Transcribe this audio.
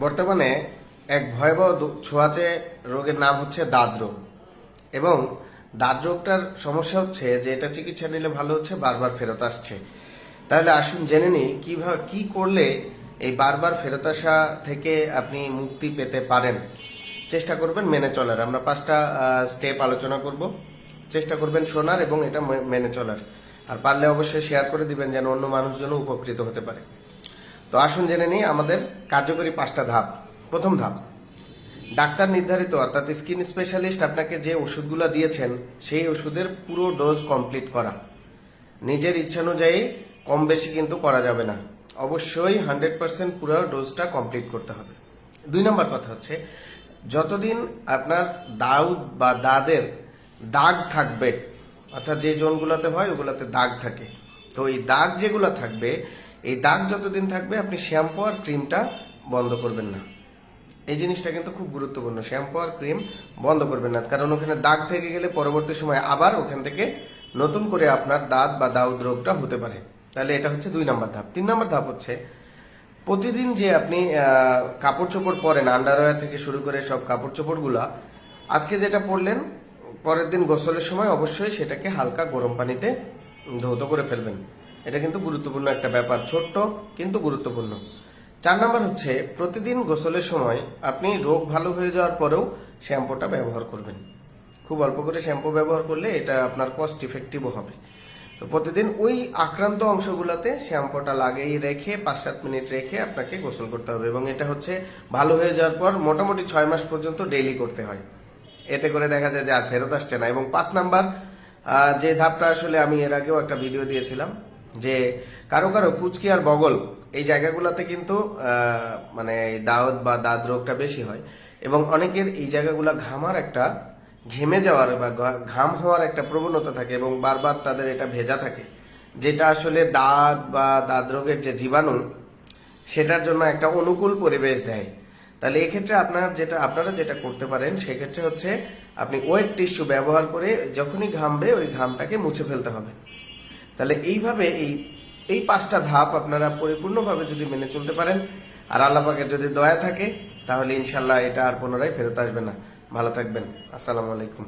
বর্তমানে এক ভয়াবহ ছোঁয়াচে রোগের নাম হচ্ছে দাঁত রোগ এবং দাঁত রোগটার সমস্যা হচ্ছে যে এটা চিকিৎসা নিলে ভালো হচ্ছে, বারবার ফেরত আসছে। তাহলে আসুন জেনে নিই কীভাবে কি করলে এই বারবার ফেরত আসা থেকে আপনি মুক্তি পেতে পারেন। চেষ্টা করবেন মেনে চলার। আমরা পাঁচটা স্টেপ আলোচনা করব। চেষ্টা করবেন শোনার এবং এটা মেনে চলার। আর পারলে অবশ্যই শেয়ার করে দিবেন যেন অন্য মানুষজন উপকৃত হতে পারে। তো আসুন জেনে নিই আমাদের কার্যকরী পাঁচটা ধাপ। প্রথম ধাপ, ডাক্তার নির্ধারিত অর্থাৎ স্কিন স্পেশালিস্ট আপনাকে যে ওষুধগুলো দিয়েছেন, সেই ওষুধের পুরো ডোজ কমপ্লিট করা। নিজের ইচ্ছানুযায়ী কম বেশি কিন্তু করা যাবে না। অবশ্যই হান্ড্রেড পার্সেন্ট পুরো ডোজটা কমপ্লিট করতে হবে। দুই নম্বর কথা হচ্ছে, যতদিন আপনার দাউদ বা দাদের দাগ থাকবে, অর্থাৎ যে জোনগুলোতে হয় ওগুলোতে দাগ থাকে। তো এই দাগ যেগুলো থাকবে এই দাগ যতদিন থাকবে, আপনি শ্যাম্পু আর ক্রিমটা বন্ধ করবেন না। এই জিনিসটা কিন্তু খুব গুরুত্বপূর্ণ। শ্যাম্পু আর ক্রিম বন্ধ করবেন না। কারণ ওখানে দাগ থেকে গেলে পরবর্তী সময় আবার ওখান থেকে নতুন করে আপনার দাঁত বা দাউদ রোগটা হতে পারে। তাহলে এটা হচ্ছে দুই নম্বর ধাপ। তিন নম্বর ধাপ হচ্ছে, প্রতিদিন যে আপনি কাপড় চোপড় পরেন, আন্ডারওয়্যার থেকে শুরু করে সব কাপড় চোপড়গুলা আজকে যেটা পরলেন, পরের দিন গোসলের সময় অবশ্যই সেটাকে হালকা গরম পানিতে ধৌত করে ফেলবেন। এটা কিন্তু গুরুত্বপূর্ণ একটা ব্যাপার, ছোট্ট কিন্তু গুরুত্বপূর্ণ। চার নম্বর হচ্ছে, প্রতিদিন গোসলের সময় আপনি রোগ ভালো হয়ে যাওয়ার পরেও শ্যাম্পুটা ব্যবহার করবেন। খুব অল্প করে শ্যাম্পু ব্যবহার করলে এটা আপনার কস্ট ইফেক্টিভও হবে। তো প্রতিদিন ওই আক্রান্ত অংশগুলোতে শ্যাম্পুটা লাগিয়ে রেখে পাঁচ সাত মিনিট রেখে আপনাকে গোসল করতে হবে এবং এটা হচ্ছে ভালো হয়ে যাওয়ার পর মোটামুটি ছয় মাস পর্যন্ত ডেইলি করতে হয়। এতে করে দেখা যায় যে আর ফেরত আসছে না। এবং পাঁচ নাম্বার যে ধাপটা আসলে আমি এর আগেও একটা ভিডিও দিয়েছিলাম যে কারও কারও কুচকি আর বগল এই জায়গাগুলোতে কিন্তু মানে দাউদ বা দাঁত রোগটা বেশি হয়। এবং অনেকের এই জায়গাগুলো ঘামার একটা, ঘেমে যাওয়ার বা ঘাম হওয়ার একটা প্রবণতা থাকে এবং বারবার তাদের এটা ভেজা থাকে। যেটা আসলে দাঁত বা দাঁত রোগের যে জীবাণু, সেটার জন্য একটা অনুকূল পরিবেশ দেয়। তাহলে এক্ষেত্রে আপনার যেটা, আপনারা যেটা করতে পারেন, সেক্ষেত্রে হচ্ছে আপনি ওয়েট টিস্যু ব্যবহার করে যখনই ঘামবে, ওই ঘামটাকে মুছে ফেলতে হবে। তাহলে এইভাবে এই এই পাঁচটা ধাপ আপনারা পরিপূর্ণভাবে যদি মেনে চলতে পারেন, আর আল্লাপাকের যদি দয়া থাকে, তাহলে ইনশাল্লাহ এটা আর পুনরায় ফেরত আসবে না। ভালো থাকবেন। আসসালামু আলাইকুম।